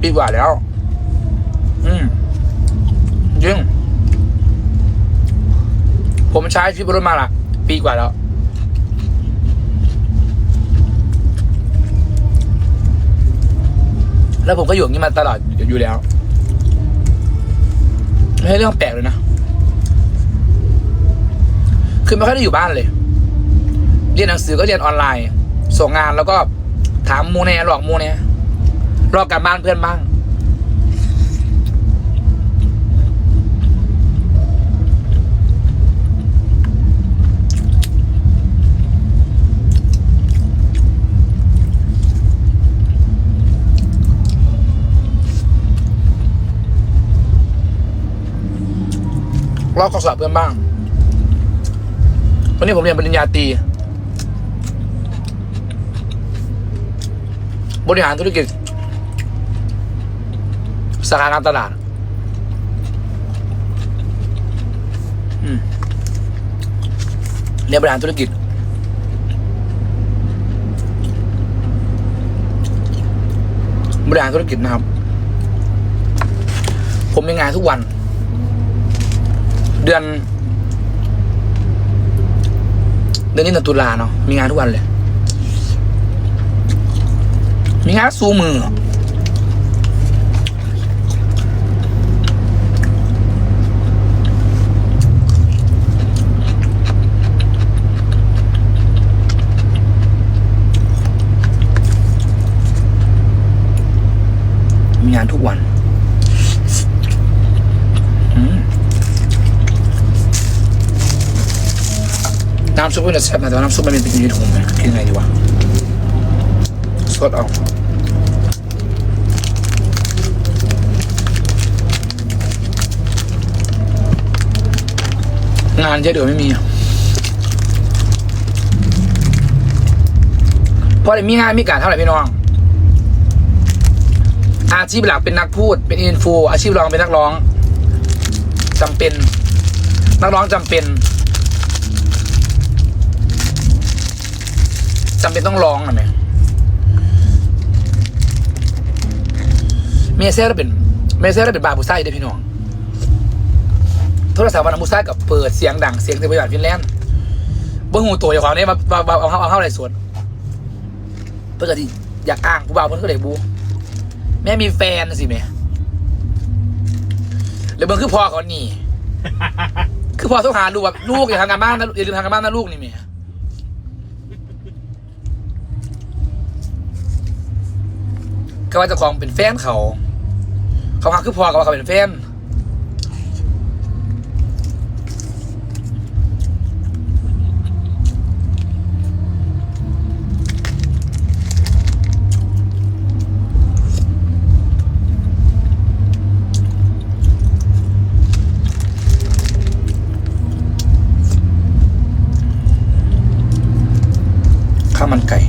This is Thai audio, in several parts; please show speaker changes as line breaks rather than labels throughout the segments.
ปีกว่าแล้ว อืมจริงผมใช้ชีวิตบนรถมาละปีกว่าแล้ว แล้วผมก็อยู่อย่างนี้มาตลอดอยู่แล้วไม่ใช่เรื่องแปลกเลยนะ คือไม่ค่อยได้อยู่บ้านเลย เรียนหนังสือก็เรียนออนไลน์ ส่งงานแล้วก็ถามมูแน่หลอกมูแน่ หลอกการบ้านเพื่อนบ้างลอกข้อสอบเพื่อนบ้าง วันนี้ผมเรียนปริญญาตรีบริหารธุรกิจ สาขาการตลาดเรียนบริหารธุรกิจ บริหารธุรกิจนะครับ ผมมีงานทุกวัน เดือน เดือนนี้ตุลาเนาะมีงานทุกวันเลย มีงานสูมือานทุกวันน้ำซุปก็จะแซ่บนะแต่ว่าน้ำซุปมันเป็นเป็นยู่นถุงนะกินไงดีวะสดเอางานเยอะเดี๋ยวไม่มีเพราะเดี๋ยวมีงานมีการเท่าไหร่พี่น้อง อาชีพหลักเป็นนักพูด เป็นอินฟูอาชีพรองเป็นนักร้องจำเป็น นักร้องจำเป็นจำเป็นต้องร้องนะแม่เมเซ่เราเป็นเมเซ่เราเป็นบาบูซ่าอยู่ด้พี่น้องโทรศัพท์วันบูซ่ากับเปิดเสียงดังเสียงเต็มไปหมดฟินแลนด์บ่หูตัวอย่างของเนี่ยมามามาเอาเข้าเอาเข้าอะไรส่วนเพื่อที่อยากอ้างผู้บ่าวเพื่อนก็เลยบู แม่มีแฟนน่ะสิแม่แล้วเบิ่งคือพ่อเขานี่ คือพ่อต้องหาลูกแบบลูกอย่าทำงานบ้านนะอย่าลืมทำงานบ้านนะลูกนี่แม่ก็ว่าเจะของเป็นแฟนเขา เขาหักคือพอกับว่าเขาเป็นแฟนาวมันไก่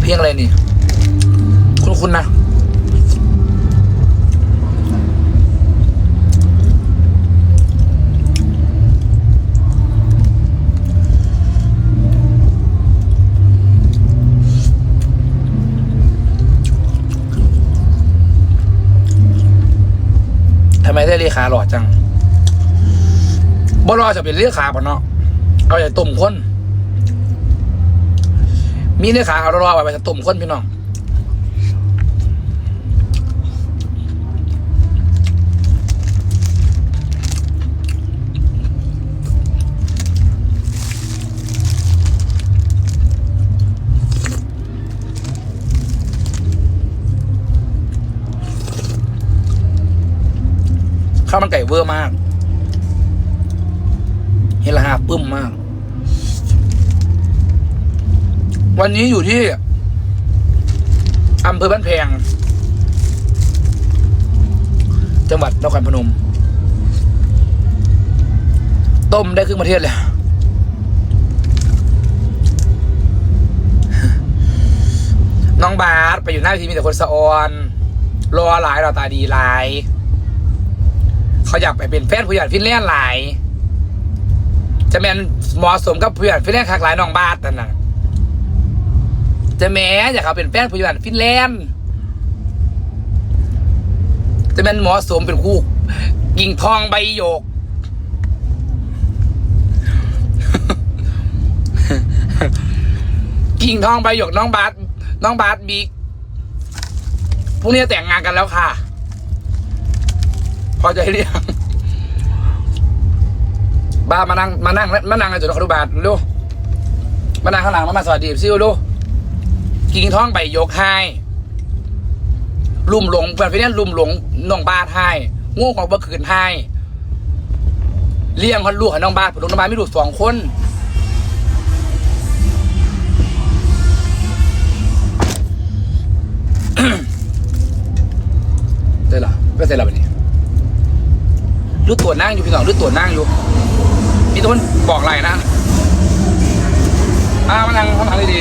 เพลงอะไรนี่ คุณคุณนะ ทำไมได้เลขาหล่อจังบ่รอจะเป็นเลขาปะเนาะเอาใจตุ่มคน มีเลขาเอารอๆไปจะตุ่มคนพี่น้อง ข้าวมันไก่เวอร์มาก เฮลาฮาปึ้มมาก วันนี้อยู่ที่อำเภอบ้านแพง จังหวัดนครพนม ต้มได้ครึ่งประเทศเลยน้องบาสไปอยู่หน้าทีมีแต่คนสะออน รอหลายเราตาดีหลาย เขาอยากไปเป็นแฟนผู้ใหญ่ฟินแลนด์หลาย จะแมนเหมาะสมกับผู้ใหญ่ฟินแลนด์คักหลายน้องบาสนั่นน่ะจะแม้อยากเขาเป็นแฟนผู้ใหญ่ฟินแลนด์จะแมนเหมาะสมเป็นคู่กิ่งทองใบหยกกิ่งทองใบหยกน้องบาสน้องบาสบิ๊กพรุ่งนี้แต่งงานกันแล้วค่ะ พอใจหรือยังบ้ามานั่งมานั่งมานั่งในจุดขอดูบาทเร็วมานั่งข้างหลังมามาสวัสดีซิวดูกิ่งทองใบยกให้ลุ่มหลงเพื่อนพี่เนี่ยลุ่มหลงน้องบาสให้งูของเมื่อคืนให้เลี้ยงคนลูกของน้องบาสผมน้องบาสไม่ลูกสองคนได้เหรอไม่ใช่เหรอแบบนี้ รู้ตัวนั่งอยู่พี่น้องรู้ตัวนั่งอยู่มีต้นบอกอะไรนะอ่ามานั่งข้างหลังดี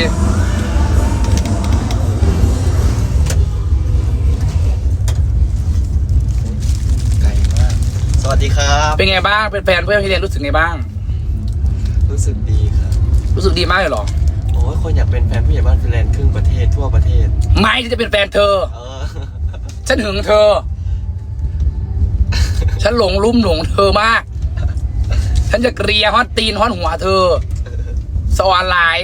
ไกลมากสวัสดีครับ
ๆเป็นไงบ้างเป็นแฟนเพื่อนพี่เรียนรู้สึกไงบ้าง
รู้สึกดีครับ
รู้สึกดีมากเลยเหรอ
โอ้ยคนอยากเป็นแฟนผู้ใหญ่บ้านฟินแลนด์ครึ่งประเทศทั่วประเทศ
ไม่ที่จะเป็นแฟนเธอ
เออ
ฉันหึงเธอ ฉันหลงลุ่มหลงเธอมาก ฉันจะเกลียฮอตตีนฮอตหัวเธอ สวรรค์หลาย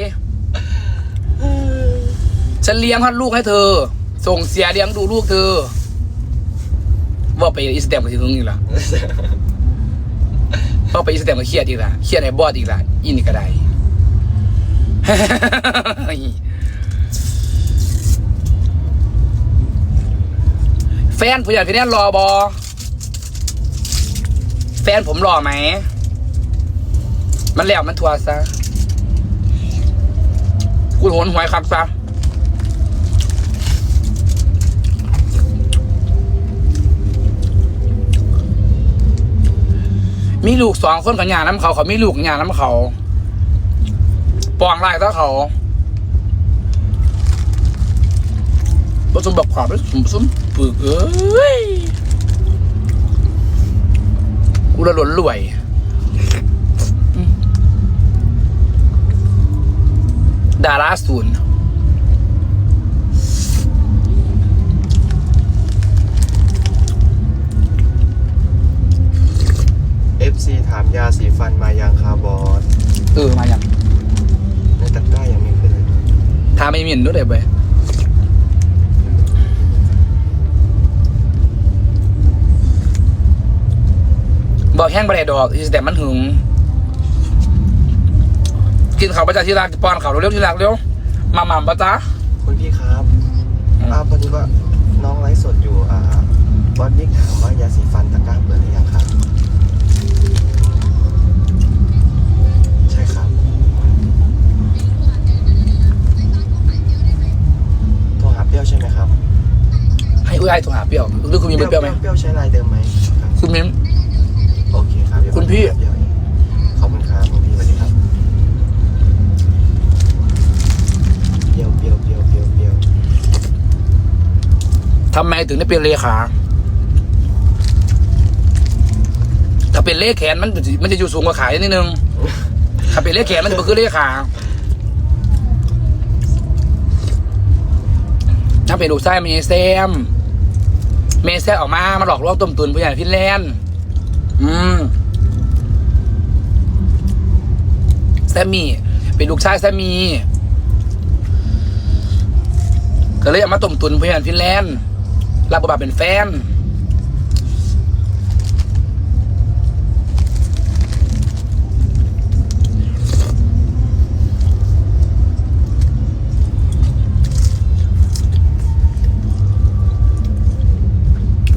ฉันเลี้ยงฮอตลูกให้เธอ ส่งเสียเลี้ยงดูลูกเธอ ว่าไปอีสเตมกับที่ตรงนี้ล่ะว่าไปอีสเตมก็เครียดอีกละเครียดในบอดอีกละอินอีก็ได้แฟนผู้ใหญ่พี่นี่รอบอ ฟนผมรอไหม มันแล้วมันทัวร์ซะคุณโหนหวยคักซะมีลูกสองคนกับยาน้ำเขา เขามีลูกกับยาน้ำเขา ปองลายต่อเขาผสมแบบความผสมผสมปึกเอ้ย กูละหล่นรวยอืมดาราศูนย์
เอฟซีถามยาสีฟันมายังคาบอส
เออมาอย่าง
ในตะกร้ายังไม่ขึ้นเลย
ทาไม่มีนด้วยเลย บอกแห้งประเดดอกอีสแต่มันหึง กินเขาวประจาที่รักป้อนเขาวเร็วๆที่รักเร็วมาหม่ำปะจ๊ะ
คุณพี่ครับ
อืม
อ่าพอดีว่าน้องไลฟ์สดอยู่อ่าบอสบิ๊กถามว่ายาสีฟันตะกร้าเปิดหรือยังครับ ใช่ครับโทรหาเปรี้ยวใช่ไหมครับ
ให้อุ้ยไอ้โทรหาเปรี้ยวหรือคุณมีเบอร์เปรี้ยวไหม
เปรี้ยวใช้ลายเดิมไหมครับ
คุณมิ้น พี่
เดี๋ยวขอบคุณครับคุณพี่สวัสดีครับเปรี้ยวเปรี้ยวเปรี้ยวเปรี้ยวเปรี้ยว
ทำไมถึงได้เป็นเลขา ถ้าเป็นเลขแขนมันจะมันจะอยู่สูงกว่าขานิดนึง ถ้าเป็นเลขแขนมันจะเป็นคือเลขา ถ้าเป็นลูกไส้เมแซมเมแซมออกมา มาหลอกลวงต้มตุนผู้ใหญ่ฟินแลนด์อืม แซมมี่ เป็นลูกชายแซมมี่ก็เลยเอามาต้มตุนผู้ใหญ่ฟินแลนด์รับบทบาทเป็นแฟน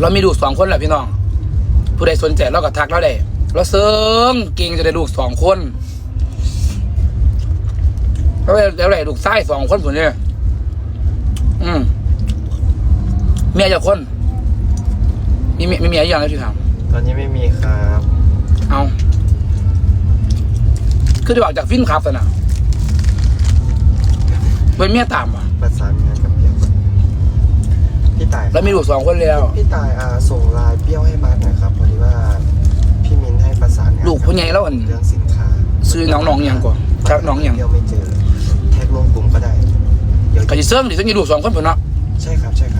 เรามีลูกสองคนแหละพี่น้อง ผู้ใดสนใจเราก็ทักเราได้ เราเสริมเก่งจะได้ลูกสองคน แล้วได้แล้วได้ลูกไส้สองคนผมเนี่ยอืมเมียจะคน มีเมียมีเมียอย่างไรที่ถาม
ตอนนี้ไม่มีครับ
เอาคือจะบอกจากฟินครับสินะเป็นเมียตามอะ
ประสานงานกับเปรี้ยวตาย
แล้วมีลูกสองคนแล้ว
พี่ตายอ่าส่งไลน์เปรี้ยวให้มาร์คหน่อยครับพอดีว่าพี่มินให้ประสานงาน
ลูกผู้ใหญ่แล้วอัน
เรื่องสินค้า
ซื้อน้องน้องยังก่อนชักน้องยัง
เปรี้ยวไม่เจอแท็กลงกลุ่มก็ได้เดี๋ยว
ก็จะเสื่องดิเสื่องมีลูกสองคนผมเนาะ
ใช่ครับใช่ครับ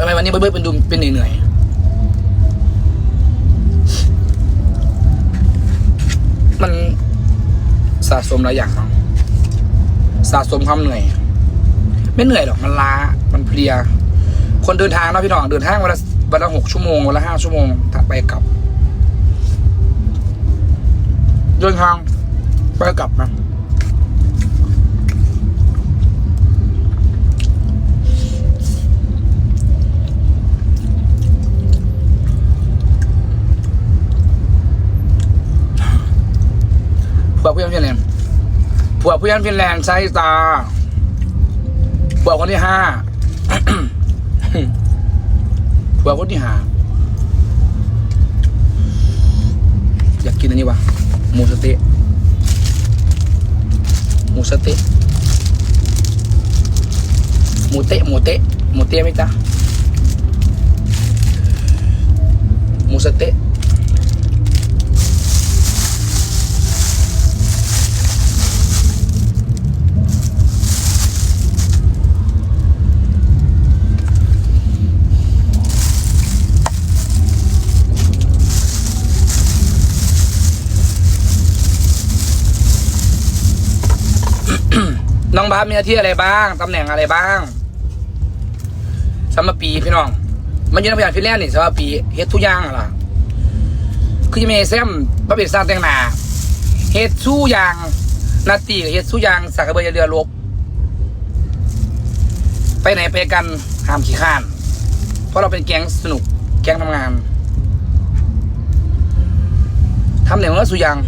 ทำไมวันนี้เบิ้ลๆเป็นดูเป็นเหนื่อยๆมันสะสมหลายอย่างเนาะสะสมความเหนื่อย ไม่เหนื่อยหรอกมันล้ามันเพลีย คนเดินทางนะพี่น้องเดินทางวันละวันละหกชั่วโมงวันละห้าชั่วโมงถ้าไปกลับ เดินทางไปกลับนะ ผัวเพื่อนฟินแลนด์ผัวเพื่อนฟินแลนด์ใช่ตาผัวคนที่ห้าผัวคนที่ห้าอยากกินอันนี้วะหมูสเต๊ะหมูสเต๊ะหมูเตะหมูเตะหมูเตะไหมจ๊ะหมูสเต๊ะ น้ องบาสมีหน้าที่อะไรบ้างตำแหน่งอะไรบ้างสำหรับปีพี่น้อง มันยืนพยานฟินแลนด์นี่สำหรับปีเฮ็ดทุกอย่างอะล่ะ คือจะมีแซมพระเป็นสร้างแต่งหนาเฮ็ดสู้อยางนาตีกับเฮ็ดสู้อยางสักกระเบือเรือลบไปไหนไปกันห้ามขี้ข้าน เพราะเราเป็นแก๊งสนุกแก๊งทำงานทำเหนือมันก็สู้อยาง